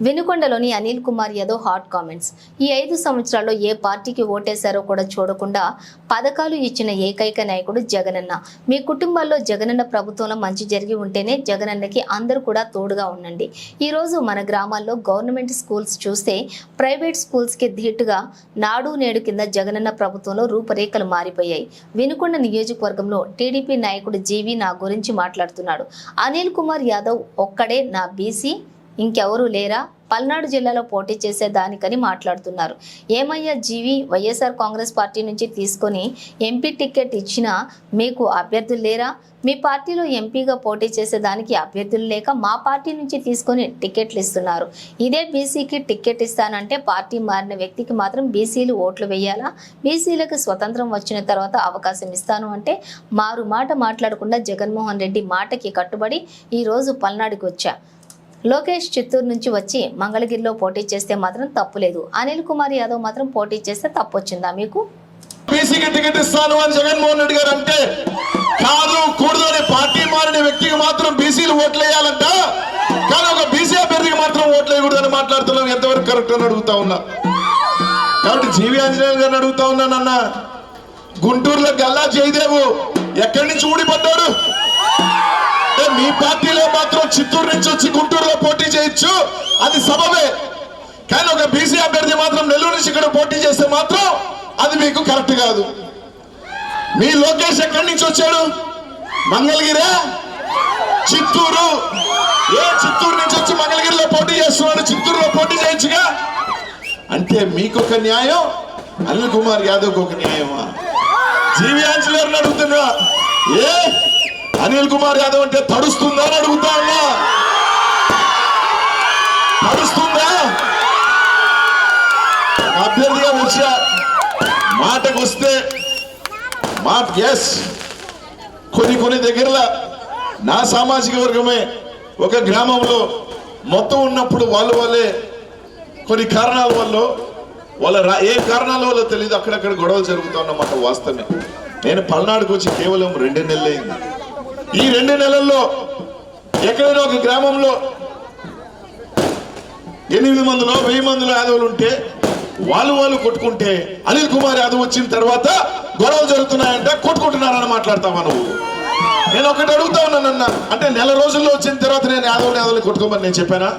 వెనుకొండలోని Anil Kumar Yadav hot comments. ఈ ఐదు సంవత్సరాల్లో ఏ పార్టీకి ఓటేశారో కూడా చూడకుండా పథకాలు ఇచ్చిన ఏకైక నాయకుడు జగనన్న. మీ కుటుంబాల్లో జగనన్న ప్రభుత్వంలో మంచి జరిగి ఉంటేనే జగనన్నకి అందరూ కూడా తోడుగా ఉండండి. ఈరోజు మన గ్రామాల్లో గవర్నమెంట్ స్కూల్స్ చూస్తే ప్రైవేట్ స్కూల్స్కి ధీటుగా నాడు నేడు కింద జగనన్న ప్రభుత్వంలో రూపురేఖలు మారిపోయాయి. వినుకొండ నియోజకవర్గంలో టీడీపీ నాయకుడు జీవి నా గురించి మాట్లాడుతున్నాడు. అనిల్ కుమార్ యాదవ్ ఒక్కడే నా బీసీ ఇంకెవరూ లేరా? పల్నాడు జిల్లాలో పోటీ చేసే దానికని మాట్లాడుతున్నారు. ఏమయ్యా జీవి వైఎస్ఆర్ కాంగ్రెస్ పార్టీ నుంచి తీసుకొని ఎంపీ టికెట్ ఇచ్చినా మీకు అభ్యర్థులు లేరా? మీ పార్టీలో ఎంపీగా పోటీ చేసేదానికి అభ్యర్థులు లేక మా పార్టీ నుంచి తీసుకొని టికెట్లు ఇస్తున్నారు. ఇదే బీసీకి టికెట్ ఇస్తానంటే పార్టీ మారిన వ్యక్తికి మాత్రం బీసీలు ఓట్లు వేయాలా? బీసీలకు స్వతంత్రం వచ్చిన తర్వాత అవకాశం ఇస్తాను అంటే మారు మాట మాట్లాడకుండా జగన్మోహన్ రెడ్డి మాటకి కట్టుబడి ఈరోజు పల్నాడుకి వచ్చా? లోకేష్ చిత్తూరు నుంచి వచ్చి మంగళగిరిలో పోటీ చేస్తే మాత్రం తప్పులేదు అనిల్ కుమార్ యాదవ్ మాత్రం పోటీ చేస్తే తప్పు వచ్చిందా మీకు? బీసీకి టికెట్ ఇస్తాను అని జగన్మోహన్ రెడ్డి గారు అంటే కాదు కూడదని పార్టీ మారిన వ్యక్తికి మాత్రం బీసీలు ఓట్లు వేయాలంట కానీ ఒక బీసీ అభ్యర్థికి మాత్రం ఓట్లు మాట్లాడుతున్నాం. ఎంతవరకు కరెక్ట్ అని అడుగుతా ఉన్నా. కాబట్టి జీవి ఆంజనేయులు గారిని అడుగుతా ఉన్నానన్న గుంటూరులో గల్లా జయదేవు ఎక్కడి నుంచి ఊడిపడ్డాడు? మీ పార్టీలో మాత్రం చిత్తూరు నుంచి వచ్చి గుంటూరులో పోటీ చేయొచ్చు. అది సబబే. కానీ ఒక బీసీ అభ్యర్థి మాత్రం నెల్లూరు నుంచి ఇక్కడ పోటీ చేస్తే మాత్రం అది మీకు కరెక్ట్ కాదు. మీ లోకేష్ ఎక్కడి నుంచి వచ్చాడు? మంగళగిరా? చిత్తూరు. ఏ చిత్తూరు నుంచి వచ్చి మంగళగిరిలో పోటీ చేస్తున్నాడు? చిత్తూరులో పోటీ చేయొచ్చుగా? అంటే మీకొక న్యాయం అనిల్ కుమార్ యాదవ్కి ఒక న్యాయమా? జీవి ఆంజనేయులను అడుగుతున్నా. ఏ అనిల్ కుమార్ యాదవ్ అంటే తడుస్తుందా అని అడుగుతా ఉన్నా. తడుస్తుందా? అభ్యర్థిగా వచ్చా మాటకు వస్తే మాట ఎస్ కొన్ని కొన్ని దగ్గరలో నా సామాజిక వర్గమే ఒక గ్రామంలో మొత్తం ఉన్నప్పుడు వాళ్ళు వాళ్ళే కొన్ని కారణాల వల్ల వాళ్ళ ఏ కారణాల వల్ల తెలియదు అక్కడక్కడ గొడవలు జరుగుతా ఉన్నమాట వాస్తవమే. నేను పల్నాడుకు వచ్చి కేవలం రెండు నెలలైంది ఈ రెండు నెలల్లో ఎక్కడైనా ఒక గ్రామంలో ఎనిమిది మందిలో వెయ్యి మందిలో యాదవులు ఉంటే వాళ్ళు వాళ్ళు కొట్టుకుంటే అనిల్ కుమార్ యాదవ్ వచ్చిన తర్వాత గొడవలు జరుగుతున్నాయంటే కొట్టుకుంటున్నారని మాట్లాడతావా నువ్వు? నేను ఒకటి అడుగుతా ఉన్నానన్న అంటే నెల రోజుల్లో వచ్చిన తర్వాత నేను యాదవులు యాదవులు కొట్టుకోమని నేను చెప్పానా?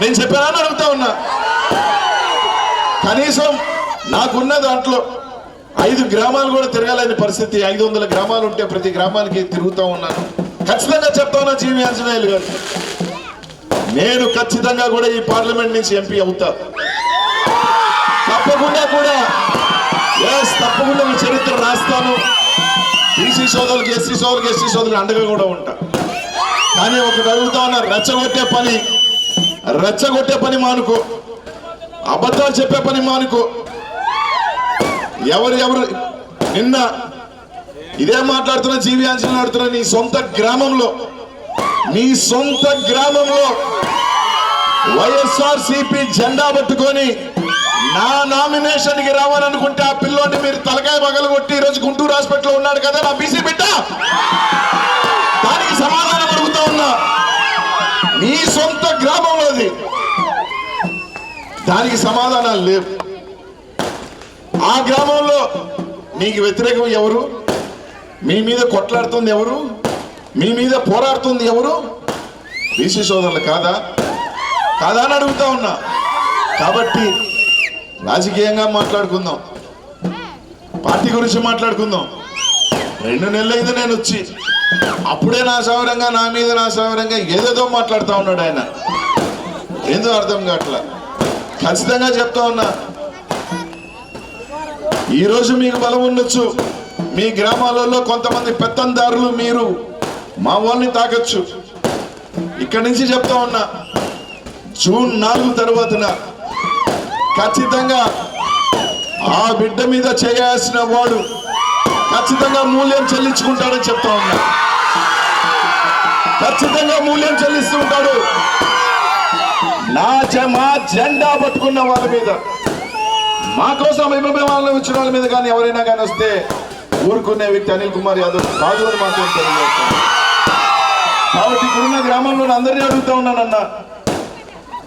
నేను చెప్పానా అని అడుగుతా ఉన్నా. కనీసం నాకున్న దాంట్లో ఐదు గ్రామాలు కూడా తిరగాలని పరిస్థితి. ఐదు వందల గ్రామాలు ఉంటే ప్రతి గ్రామానికి తిరుగుతూ ఉన్నాను. ఖచ్చితంగా చెప్తా ఉన్నా జీవి ఆంజనేయులు గారు. నేను ఖచ్చితంగా కూడా ఈ పార్లమెంట్ నుంచి ఎంపీ అవుతా. తప్పకుండా కూడా. తప్పకుండా మీ చరిత్ర రాస్తాను. బీసీ సోదరులకు ఎస్సీ సోదరులకు ఎస్సీ సోదరులు అండగా కూడా ఉంటా. కానీ ఒకటి అడుగుతా ఉన్నా రెచ్చగొట్టే పని. రెచ్చగొట్టే పని మానుకో. అబద్ధాలు చెప్పే పని మానుకో. ఎవరు ఎవరు? నిన్న ఇదే మాట్లాడుతున్న జీవి ఆంజనేయులు ఆడుతున్న నీ సొంత గ్రామంలో నీ సొంత గ్రామంలో వైఎస్ఆర్ సిపి జెండా పట్టుకొని నా నామినేషన్కి రావాలనుకుంటే ఆ పిల్లోని మీరు తలకాయ పగలు కొట్టి ఈరోజు గుంటూరు హాస్పిటల్లో ఉన్నాడు కదా నా బీసీ బిడ్డ? దానికి సమాధానం అడుగుతా ఉన్నా. నీ సొంత గ్రామంలోది దానికి సమాధానాలు లేవు. ఆ గ్రామంలో నీకు వ్యతిరేకం ఎవరు? మీ మీద కొట్లాడుతుంది ఎవరు? మీ మీద పోరాడుతుంది ఎవరు? బీసీ సోదరులు కాదా? కాదా అని అడుగుతా ఉన్నా. కాబట్టి రాజకీయంగా మాట్లాడుకుందాం. పార్టీ గురించి మాట్లాడుకుందాం. రెండు నెలలైంది నేను వచ్చి. అప్పుడే నా సవరంగా నా మీద నా సవరంగా ఏదేదో మాట్లాడుతూ ఉన్నాడు ఆయన. ఏందో అర్థం కావట్లా? ఖచ్చితంగా చెప్తా ఉన్నా. ఈరోజు మీకు బలం ఉండొచ్చు. మీ గ్రామాలలో కొంతమంది పెత్తందారులు మీరు మా వాళ్ళని తాకచ్చు. ఇక్కడి నుంచి చెప్తా ఉన్నా జూన్ నాలుగు తర్వాతన ఖచ్చితంగా ఆ బిడ్డ మీద చేయాల్సిన వాడు ఖచ్చితంగా మూల్యం చెల్లించుకుంటాడని చెప్తా ఉన్నా. ఖచ్చితంగా మూల్యం చెల్లిస్తూ ఉంటాడు. నా జ- మా జెండా పట్టుకున్న వాళ్ళ మీద. మా కోసం అభిప్రాయాలను వచ్చిన వాళ్ళ మీద కానీ ఎవరైనా కానీ వస్తే ఊరుకునే వ్యక్తి అనిల్ కుమార్ యాదవ్ కాదు అని మాత్రం తెలియజేస్తాను. కాబట్టి ఇప్పుడున్న గ్రామంలో అందరినీ అడుగుతా ఉన్నానన్నా